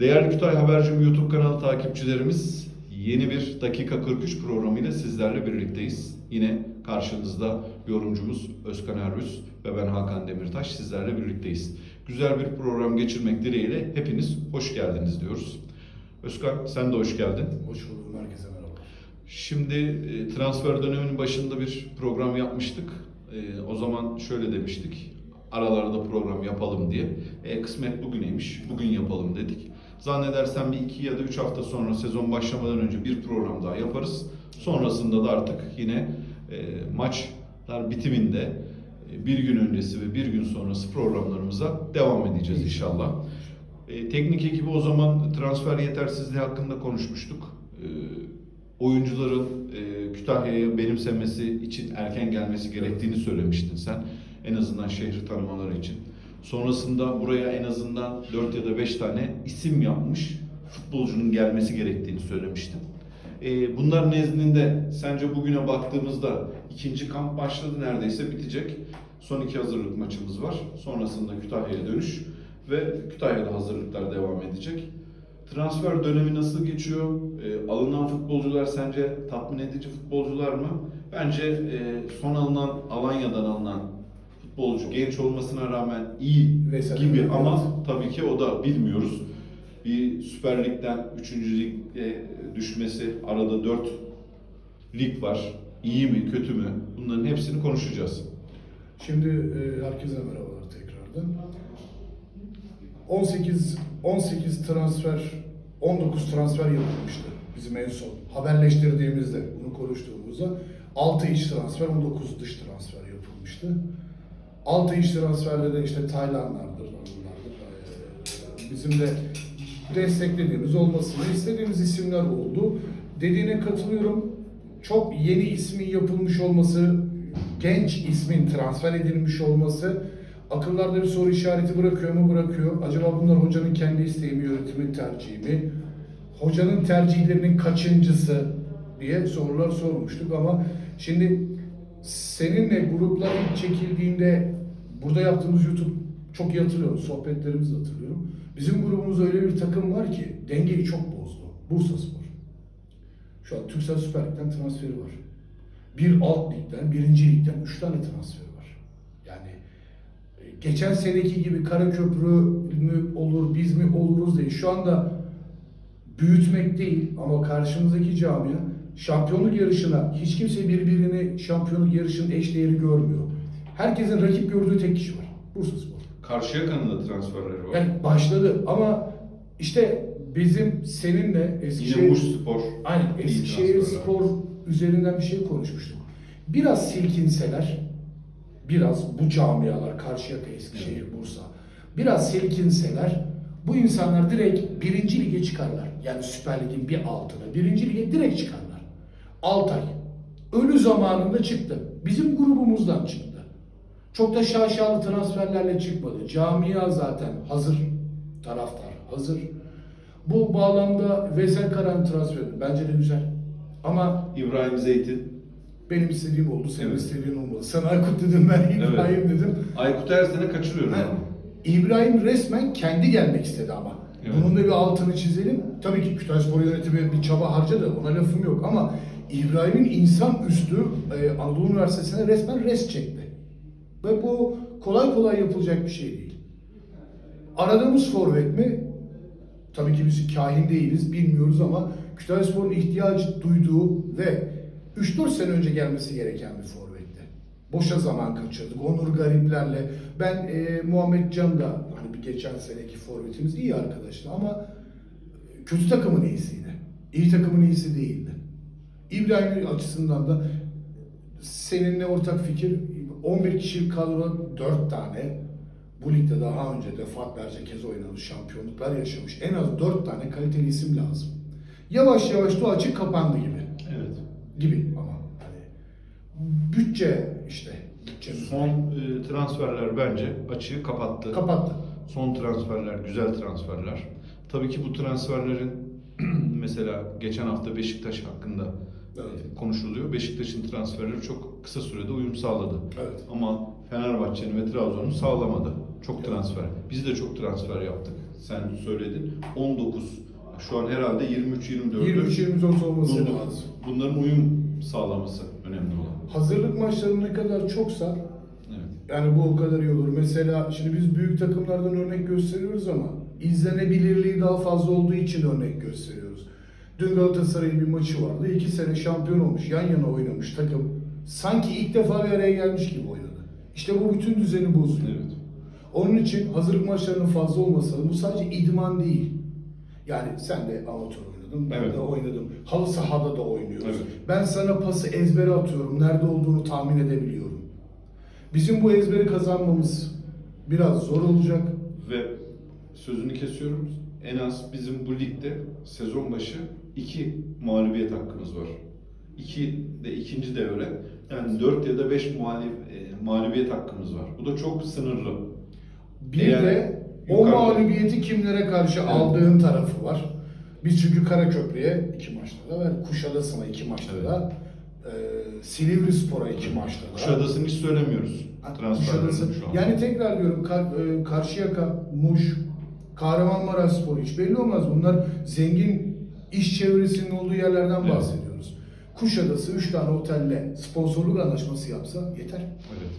Değerli Kütahya Habercim YouTube kanalı takipçilerimiz yeni bir Dakika 43 programıyla sizlerle birlikteyiz. Yine karşınızda yorumcumuz Özkan Erbüz ve ben Hakan Demirtaş sizlerle birlikteyiz. Güzel bir program geçirmek dileğiyle hepiniz hoş geldiniz diyoruz. Özkan sen de hoş geldin. Hoş buldum herkese merhaba. Şimdi e, transfer döneminin başında bir program yapmıştık. E, o zaman şöyle demiştik. Aralarda program yapalım diye. E, kısmet bugüneymiş. Bugün yapalım dedik. Zannedersem bir iki ya da üç hafta sonra sezon başlamadan önce bir program daha yaparız. Sonrasında da artık yine e, maçlar bitiminde e, bir gün öncesi ve bir gün sonrası programlarımıza devam edeceğiz inşallah. E, teknik ekibi o zaman transfer yetersizliği hakkında konuşmuştuk. E, oyuncuların e, Kütahya'ya benimsemesi için erken gelmesi gerektiğini söylemiştin sen. En azından şehri tanımaları için. Sonrasında buraya en azından 4 ya da 5 tane isim yapmış futbolcunun gelmesi gerektiğini söylemiştin. E, bunlar nezdinde sence bugüne baktığımızda ikinci kamp başladı neredeyse bitecek. Son iki hazırlık maçımız var. Sonrasında Kütahya'ya dönüş ve Kütahya'da hazırlıklar devam edecek. Transfer dönemi nasıl geçiyor? E, alınan futbolcular sence tatmin edici futbolcular mı? Bence e, son alınan Alanya'dan alınan futbolcu genç olmasına rağmen iyi Veysel gibi evet. ama tabii ki o da bilmiyoruz. Bir Süper Lig'den 3. lige düşmesi arada 4 lig var. İyi mi, kötü mü? Bunların hepsini konuşacağız. Şimdi e, herkese merhabalar tekrardan. 18 18 transfer 19 transfer yapılmıştı bizim en son haberleştirdiğimizde bunu konuştuğumuzda 6 iç transfer 19 dış transfer yapılmıştı. 6 iç transferde de işte Taylandlardır, onlardır. Ee, Bizim de desteklediğimiz olmasını istediğimiz isimler oldu. Dediğine katılıyorum. Çok yeni ismin yapılmış olması, genç ismin transfer edilmiş olması akıllarda bir soru işareti bırakıyor mu bırakıyor. Acaba bunlar hocanın kendi isteği mi, yönetimin tercihi mi? Hocanın tercihlerinin kaçıncısı diye sorular sormuştuk ama şimdi seninle gruplar ilk çekildiğinde burada yaptığımız YouTube çok iyi hatırlıyorum. Sohbetlerimizi hatırlıyorum. Bizim grubumuz öyle bir takım var ki dengeyi çok bozdu. Bursa Spor. Şu an Türksel Süper Lig'den transferi var. Bir alt ligden, birinci ligden üç tane transferi var. Yani e, geçen seneki gibi Karaköprü mü olur, biz mi oluruz değil. Şu anda büyütmek değil ama karşımızdaki camia şampiyonluk yarışına hiç kimse birbirini şampiyonluk yarışının eş değeri görmüyor. Herkesin rakip gördüğü tek kişi var. Bursa Spor. Karşıyaka'nın da transferleri var. Yani başladı ama işte bizim seninle Eskişehir... Yine Muş Spor. Aynen Eskişehir. Spor üzerinden bir şey konuşmuştuk. Biraz silkinseler, biraz bu camialar, Karşıyaka, Eskişehir, Bursa, biraz silkinseler bu insanlar direkt birinci lige çıkarlar. Yani Süper Lig'in bir altına, birinci lige direkt çıkarlar. Altay. Ölü zamanında çıktı. Bizim grubumuzdan çıktı. Çok da şaşalı transferlerle çıkmadı. Camia zaten hazır. Taraftar hazır. Bu bağlamda Veysel Karan transferi bence de güzel. Ama İbrahim Zeytin. benim istediğim oldu, senin Evet. istediğin olmadı. Sen Aykut dedim, ben İbrahim dedim. Aykut her sene kaçırıyorum Ha, ama. İbrahim resmen kendi gelmek istedi ama. Evet. Bunun da bir altını çizelim. Tabii ki Kütahyaspor yönetimi bir çaba harcadı. Ona lafım yok ama İbrahim'in insan üstü e, Anadolu Üniversitesi'ne resmen res çekti. Ve bu kolay kolay yapılacak bir şey değil. Aradığımız forvet mi? Tabii ki biz kahin değiliz, bilmiyoruz ama Kütahyaspor'un ihtiyaç duyduğu ve 3-4 sene önce gelmesi gereken bir forvetti. Boşa zaman kaçırdık. Onur Gariplerle. Ben e, Muhammed Can da hani bir geçen seneki forvetimiz iyi arkadaştı ama kötü takımın iyisiydi. İyi takımın iyisi değildi. İbrahim açısından da seninle ortak fikir 11 kişilik kadro 4 tane bu ligde daha önce defaatlerce kez oynamış, şampiyonluklar yaşamış. En az 4 tane kaliteli isim lazım. Yavaş yavaş da açık kapandı gibi. Evet. Gibi ama hani bütçe işte bütçemiz Son e, transferler bence açığı kapattı. kapattı. Son transferler güzel transferler. Tabii ki bu transferlerin mesela geçen hafta Beşiktaş hakkında Evet. e, konuşuluyor. Beşiktaş'ın transferleri çok kısa sürede uyum sağladı. Evet. Ama Fenerbahçe'nin ve Trabzon'un sağlamadı. Çok transfer. Biz de çok transfer yaptık. Sen söyledin. 19. Şu an herhalde 23-24. 23-24 olması Bunlar- lazım. Bunların uyum sağlaması önemli olan. Hazırlık maçları ne kadar çoksa Evet. yani bu o kadar iyi olur. Mesela şimdi biz büyük takımlardan örnek gösteriyoruz ama izlenebilirliği daha fazla olduğu için örnek gösteriyoruz. Dün Galatasaray'ın bir maçı vardı. İki sene şampiyon olmuş, yan yana oynamış takım. Sanki ilk defa bir araya gelmiş gibi oynadı. İşte bu bütün düzeni bozuyor. Evet. Onun için hazırlık maçlarının fazla olması bu sadece idman değil. Yani sen de amatör oynadın, ben Evet. de oynadım. Halı sahada da oynuyoruz. Evet. Ben sana pası ezbere atıyorum, nerede olduğunu tahmin edebiliyorum. Bizim bu ezberi kazanmamız biraz zor olacak. Ve sözünü kesiyorum. En az bizim bu ligde sezon başı iki mağlubiyet hakkımız var. İki de ikinci devre. Yani dört ya da beş muhalif, e, mağlubiyet hakkımız var. Bu da çok sınırlı. Bir Eğer de o yukarıda- mağlubiyeti kimlere karşı aldığın tarafı var. Biz çünkü Karaköprü'ye iki maçta da ve Kuşadası'na iki maçta da e, Silivri Spor'a iki maçta da. Kuşadası'nı hiç söylemiyoruz. Transferlerini Kuşadası. şu an. Yani tekrar diyorum Kar, e, Karşıyaka, Muş, Kahramanmaraş Spor hiç belli olmaz. Bunlar zengin iş çevresinin olduğu yerlerden Evet. bahsediyoruz. Kuşadası 3 tane otelle sponsorluk anlaşması yapsa yeter. Evet.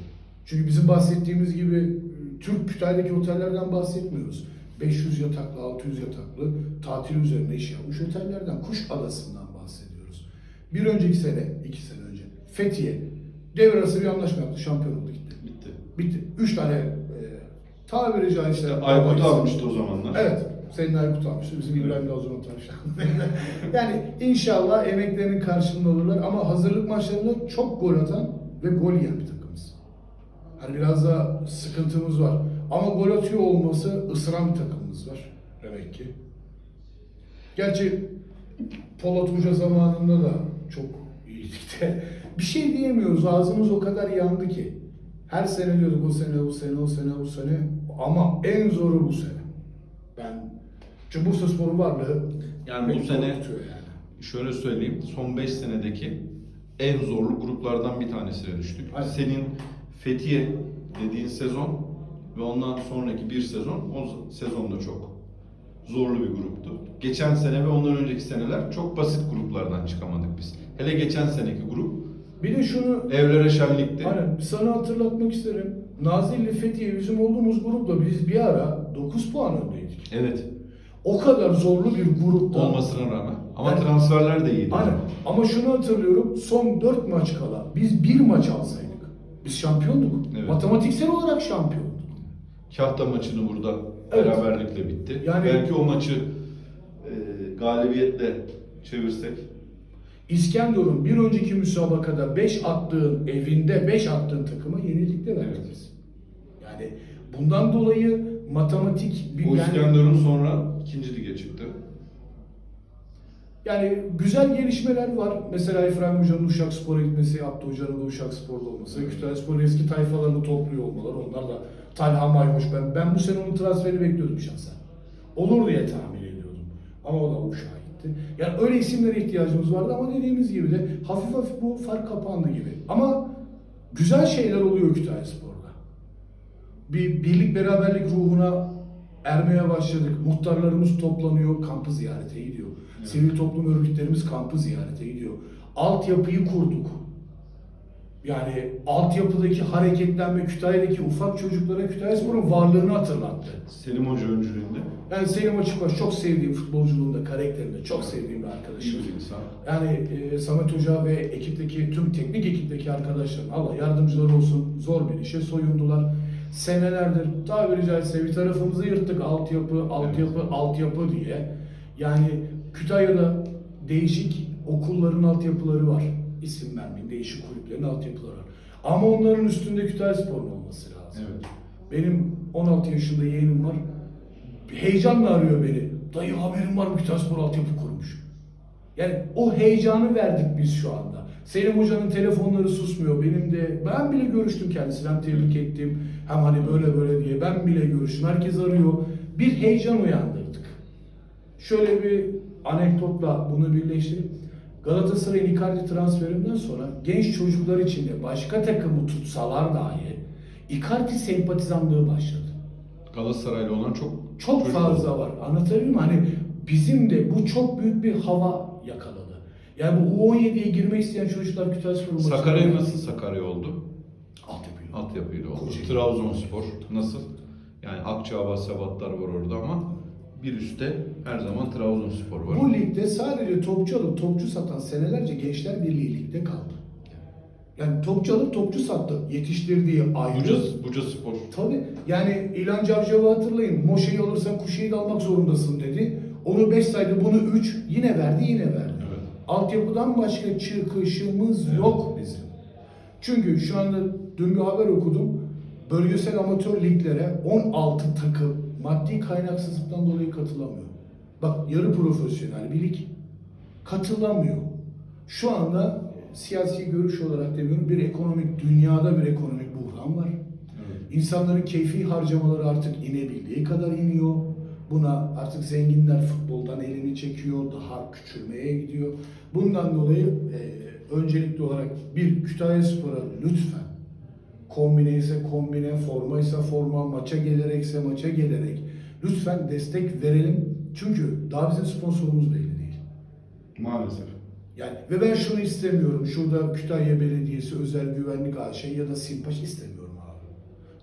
Çünkü bizim bahsettiğimiz gibi e, Türk Kütahya'daki otellerden bahsetmiyoruz. 500 yataklı, 600 yataklı tatil üzerine iş yapmış otellerden, Kuş Adası'ndan bahsediyoruz. Bir önceki sene, iki sene önce Fethiye devre arası bir anlaşma yaptı, şampiyon oldu gitti. Bitti. Bitti. Üç tane e, tabiri caizse... Aykut baba almıştı o zamanlar. Evet. Senin Aykut almıştı. Bizim İbrahim'le o zaman tanıştık. yani inşallah emeklerinin karşılığında olurlar ama hazırlık maçlarında çok gol atan ve gol yiyen bir takımız. Hani biraz da sıkıntımız var. Ama gol atıyor olması ısıran bir takımımız var. Demek ki. Gerçi Polat Hoca zamanında da çok iyiydik de. Bir şey diyemiyoruz. Ağzımız o kadar yandı ki. Her sene diyorduk o sene, bu sene, o sene, bu sene. Ama en zoru bu sene. Çünkü Bursa Spor'un varlığı Yani bu sene yani. şöyle söyleyeyim. Son 5 senedeki en zorlu gruplardan bir tanesine düştük. Aynen. Senin Fethiye dediğin sezon ve ondan sonraki bir sezon o sezon da çok zorlu bir gruptu. Geçen sene ve ondan önceki seneler çok basit gruplardan çıkamadık biz. Hele geçen seneki grup Bir de şunu Evrere Şenlik'ti. Aynen. Sana hatırlatmak isterim. Nazilli Fethiye bizim olduğumuz grupta biz bir ara 9 puan öndeydik. Evet. O kadar zorlu bir grupta. Olmasına rağmen. Ama Yani- transferler de iyiydi. Aynen. Ama şunu hatırlıyorum. Son 4 maç kala biz bir maç alsaydık. Biz şampiyonduk. Evet. Matematiksel olarak şampiyonduk. Kahta maçını burada Evet. beraberlikle bitti. Yani- Belki o maçı e, galibiyetle çevirsek İskenderun bir önceki müsabakada 5 attığın evinde 5 attığın takıma yenillikle verdik Evet. biz. Yani bundan dolayı matematik bir Bu yani, İskenderun sonra ikinci lige çıktı. yani güzel gelişmeler var. Mesela Efraim Hoca'nın Uşak Spor'a gitmesi, Abdü Hoca'nın da Uşak Spor'da olması, Kütahya Spor'un eski tayfalarını topluyor olmaları. Onlar da Talha Mayhoş. Ben, ben bu sene onun transferini bekliyordum şahsen. Olur diye tahmin ediyordum. Ama o da Uşak'a gitti. Yani öyle isimlere ihtiyacımız vardı ama dediğimiz gibi de hafif hafif bu fark kapandı gibi. Ama güzel şeyler oluyor Kütahya Spor'da. Bir birlik beraberlik ruhuna ermeye başladık. Muhtarlarımız toplanıyor, kampı ziyarete gidiyor. Evet. Sivil toplum örgütlerimiz kampı ziyarete gidiyor. Altyapıyı kurduk. Yani altyapıdaki hareketlenme Kütahya'daki ufak çocuklara Kütahya Spor'un varlığını hatırlattı. Selim Hoca öncülüğünde. Yani Selim Açıkbaş çok sevdiğim futbolculuğunda, karakterinde çok sevdiğim bir İyi arkadaşım. bir insan. Yani e, Samet Hoca ve ekipteki tüm teknik ekipteki arkadaşlarım Allah yardımcıları olsun zor bir işe soyundular. Senelerdir tabiri caizse bir tarafımızı yırttık altyapı, altyapı, altyapı diye. Yani Kütahya'da değişik okulların altyapıları var. İsim vermeyeyim, değişik kulüplerin altyapıları var. Ama onların üstünde Kütahya Spor'un olması lazım. Evet. Benim 16 yaşında yeğenim var. Heyecanla arıyor beni. Dayı haberin var mı Kütahya Spor altyapı kurmuş. Yani o heyecanı verdik biz şu anda. Selim Hoca'nın telefonları susmuyor. Benim de ben bile görüştüm kendisiyle. Hem tebrik ettim. Hem hani böyle böyle diye ben bile görüştüm. Herkes arıyor. Bir heyecan uyandırdık. Şöyle bir anekdotla bunu birleştirip Galatasaray'ın Icardi transferinden sonra genç çocuklar içinde başka takımı tutsalar dahi Icardi sempatizanlığı başladı. Galatasaraylı olan çok Çok fazla oldu. var. Anlatabiliyor muyum? Hani bizim de bu çok büyük bir hava yakaladı. Yani bu U17'ye girmek isteyen çocuklar Kütahyaspor maçına- Sakarya nasıl Sakarya oldu? Altyapıyla. Altyapıyla oldu. Kocaeli. Trabzonspor nasıl? Yani Akçabat, Sabatlar var orada ama bir üstte her zaman Trabzonspor var. Bu ligde sadece topçu alıp topçu satan senelerce Gençler Birliği ligde kaldı. Yani topçu alıp topçu sattı. Yetiştirdiği ayrı. Buca, Buca Spor. Tabii. Yani İlhan Cavcav'ı hatırlayın. Moşe'yi alırsan Kuşe'yi de almak zorundasın dedi. Onu 5 saydı, bunu 3. Yine verdi, yine verdi. Altyapıdan başka çıkışımız Evet. yok bizim. Çünkü şu anda dün bir haber okudum. Bölgesel amatör liglere 16 takım maddi kaynaksızlıktan dolayı katılamıyor. Bak yarı profesyonel bir lig katılamıyor. Şu anda siyasi görüş olarak demiyorum bir ekonomik dünyada bir ekonomik buhran var. Evet. İnsanların keyfi harcamaları artık inebildiği kadar iniyor. Buna artık zenginler futboldan elini çekiyor, daha küçülmeye gidiyor. Bundan dolayı e, öncelikli olarak bir Kütahyaspor'a lütfen kombine ise kombine, forma ise forma, maça gelerekse maça gelerek lütfen destek verelim. Çünkü daha bizim sponsorumuz belli değil. Maalesef. Yani ve ben şunu istemiyorum. Şurada Kütahya Belediyesi Özel Güvenlik AŞ ya da Simpaş istemiyorum.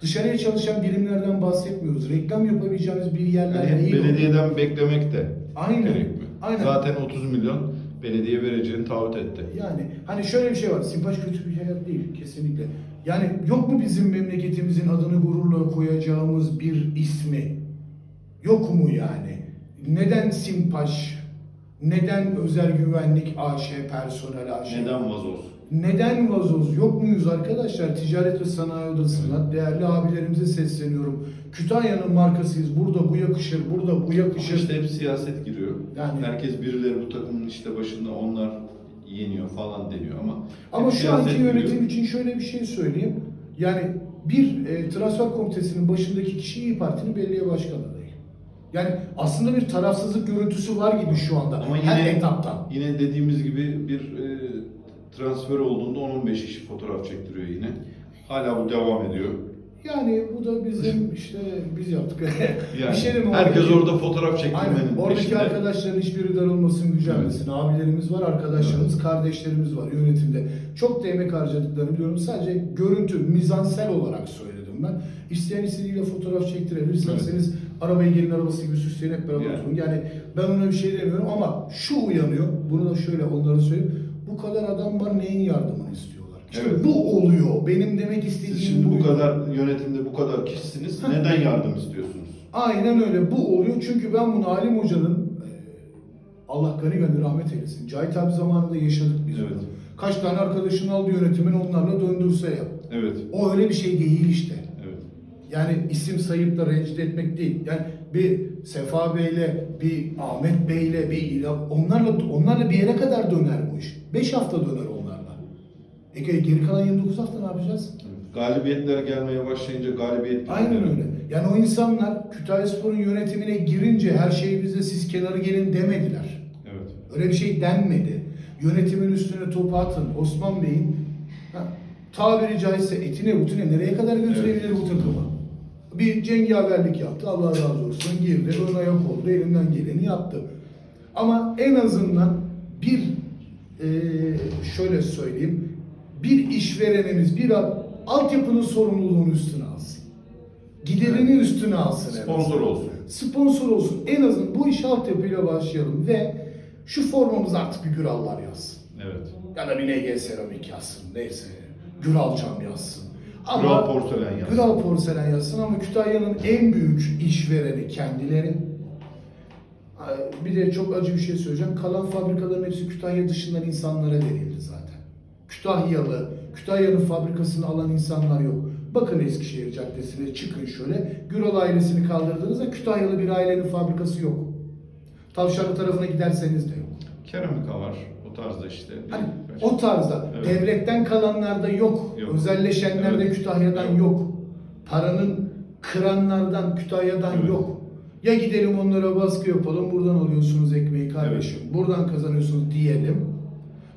Dışarıya çalışan birimlerden bahsetmiyoruz. Reklam yapabileceğimiz bir yerler Yani değil. belediyeden beklemek de Aynen. gerekmiyor. Aynen. Zaten 30 milyon belediye vereceğini taahhüt etti. Yani hani şöyle bir şey var. Simpaş kötü bir yer değil kesinlikle. Yani yok mu bizim memleketimizin adını gururla koyacağımız bir ismi? Yok mu yani? Neden Simpaş? Neden Özel Güvenlik AŞ, personel AŞ? Neden vazoz? Neden vazoz? Yok muyuz arkadaşlar? Ticaret ve Sanayi Odası'na değerli abilerimize sesleniyorum. Kütahya'nın markasıyız. Burada bu yakışır, burada bu yakışır. İşte hep siyaset giriyor. Yani- Herkes birileri bu takımın işte başında onlar yeniyor falan deniyor ama Ama şu anki giriyor. yönetim için şöyle bir şey söyleyeyim. Yani bir e, transfer komitesinin başındaki kişi İyi Parti'nin belediye başkanı adayı. Yani aslında bir tarafsızlık görüntüsü var gibi şu anda. Ama her yine etaptan. yine dediğimiz gibi bir e, transfer olduğunda 10-15 kişi fotoğraf çektiriyor yine. Hala bu devam ediyor. Yani bu da bizim işte biz yaptık. Yani bir şey mi? herkes Oradaki- orada fotoğraf çektirmenin. Oradaki peşinde. arkadaşların hiçbiri darılmasın, gücenmesin. Abilerimiz var, arkadaşlarımız, kardeşlerimiz var yönetimde. Çok da emek harcadıklarını biliyorum. Sadece görüntü, mizansel olarak söyledim ben. İsteyen istediğiyle fotoğraf çektirebilir. İsterseniz arabayı gelin arabası gibi süsleyin hep beraber Yani. oturun. Yani ben ona bir şey demiyorum ama şu uyanıyor. Bunu da şöyle onlara söyleyeyim. Bu kadar adam var neyin yardımını istiyorlar? İşte Evet. bu oluyor. Benim demek istediğim Siz şimdi bu buydu. kadar yönetimde bu kadar kişisiniz. Neden yardım istiyorsunuz? Aynen öyle. Bu oluyor. Çünkü ben bunu Halim Hoca'nın e, Allah gani gani rahmet eylesin. Cahit abi zamanında yaşadık biz Evet. bunu. Kaç tane arkadaşını aldı yönetimin onlarla döndürse ya. Evet. O öyle bir şey değil işte. Evet. Yani isim sayıp da rencide etmek değil. Yani bir Sefa Bey'le, bir Ahmet Bey'le, bir İlhan, onlarla onlarla bir yere kadar döner bu iş. 5 hafta döner onlarla. E geri kalan 29 hafta ne yapacağız? Galibiyetler gelmeye başlayınca galibiyet Aynen öyle. Yani o insanlar Kütahyaspor'un yönetimine girince her şeyi bize siz kenarı gelin demediler. Evet. Öyle bir şey denmedi. Yönetimin üstüne topu atın. Osman Bey'in ha, tabiri caizse etine butine nereye kadar götürebilir bu takımı? Bir cengaverlik yaptı. Allah razı olsun. Girdi. Ön ayak oldu. Elinden geleni yaptı. Ama en azından bir eee, şöyle söyleyeyim. Bir işverenimiz bir altyapının sorumluluğunu üstüne alsın. Giderini üstüne alsın. en Sponsor azından. olsun. Sponsor olsun. En azından bu iş altyapıyla başlayalım ve şu formamız artık bir Gürallar yazsın. Evet. Ya da bir NG Seramik yazsın. Neyse. Güral Cam yazsın. Güral Porselen yazsın. Güral Porselen yazsın ama Kütahya'nın en büyük işvereni kendileri. Bir de çok acı bir şey söyleyeceğim. Kalan fabrikaların hepsi Kütahya dışından insanlara verildi zaten. Kütahyalı, Kütahya'nın fabrikasını alan insanlar yok. Bakın Eskişehir Caddesi'ne çıkın şöyle. Güral ailesini kaldırdığınızda Kütahyalı bir ailenin fabrikası yok. Tavşanlı tarafına giderseniz de yok. Keramika var. O tarzda işte. Hani o tarzda Evet. devletten kalanlarda yok. Yok. Özelleşenlerde Evet. Kütahya'dan Yok. yok. Paranın kıranlardan Kütahya'dan Evet. yok. Ya gidelim onlara baskı yapalım. Buradan alıyorsunuz ekmeği kardeşim. Buradan kazanıyorsunuz diyelim.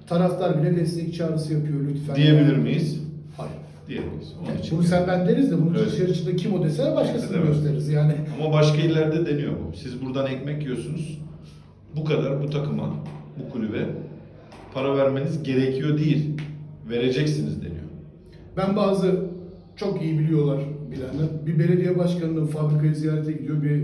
Taraftar bile destek çağrısı yapıyor lütfen. Diyebilir miyiz? Hayır. Diyemeyiz. Onun için. Bunu sen ben deriz de bunu Evet. dışarı çıkında kim o dese başkasını Evet. gösteririz yani. Ama başka illerde deniyor bu. Siz buradan ekmek yiyorsunuz. Bu kadar bu takıma, bu kulübe para vermeniz gerekiyor değil. Vereceksiniz deniyor. Ben bazı çok iyi biliyorlar bilenler. Bir belediye başkanının fabrikayı ziyarete gidiyor. Bir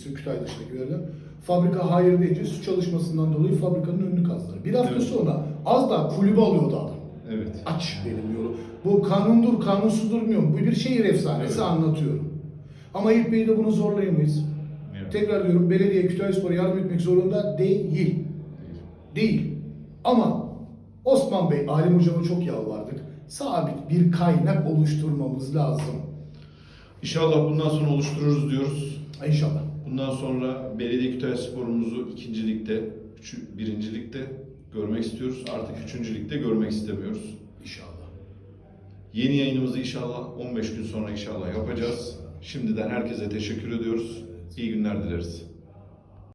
isim Kütahya dışındakilerden. Fabrika hayır deyince su çalışmasından dolayı fabrikanın önünü kazdılar. Bir hafta Evet. sonra az daha kulübe alıyordu adam. Evet. Aç benim yolu. Bu kanundur, kanunsuz durmuyor. Bu bir şehir efsanesi Evet. anlatıyorum. Ama Eyüp Bey'i de bunu zorlayamayız. Evet. Tekrar diyorum belediye Kütahyaspor'a yardım etmek zorunda değil. Değil. Ama Osman Bey, Alim Hocam'a çok yalvardık. Sabit bir kaynak oluşturmamız lazım. İnşallah bundan sonra oluştururuz diyoruz. İnşallah. Bundan sonra Belediye Kütahya sporumuzu ikinci ligde, üçü, birinci ligde görmek istiyoruz. Artık üçüncü ligde görmek istemiyoruz. İnşallah. Yeni yayınımızı inşallah 15 gün sonra inşallah yapacağız. Şimdiden herkese teşekkür ediyoruz. İyi günler dileriz.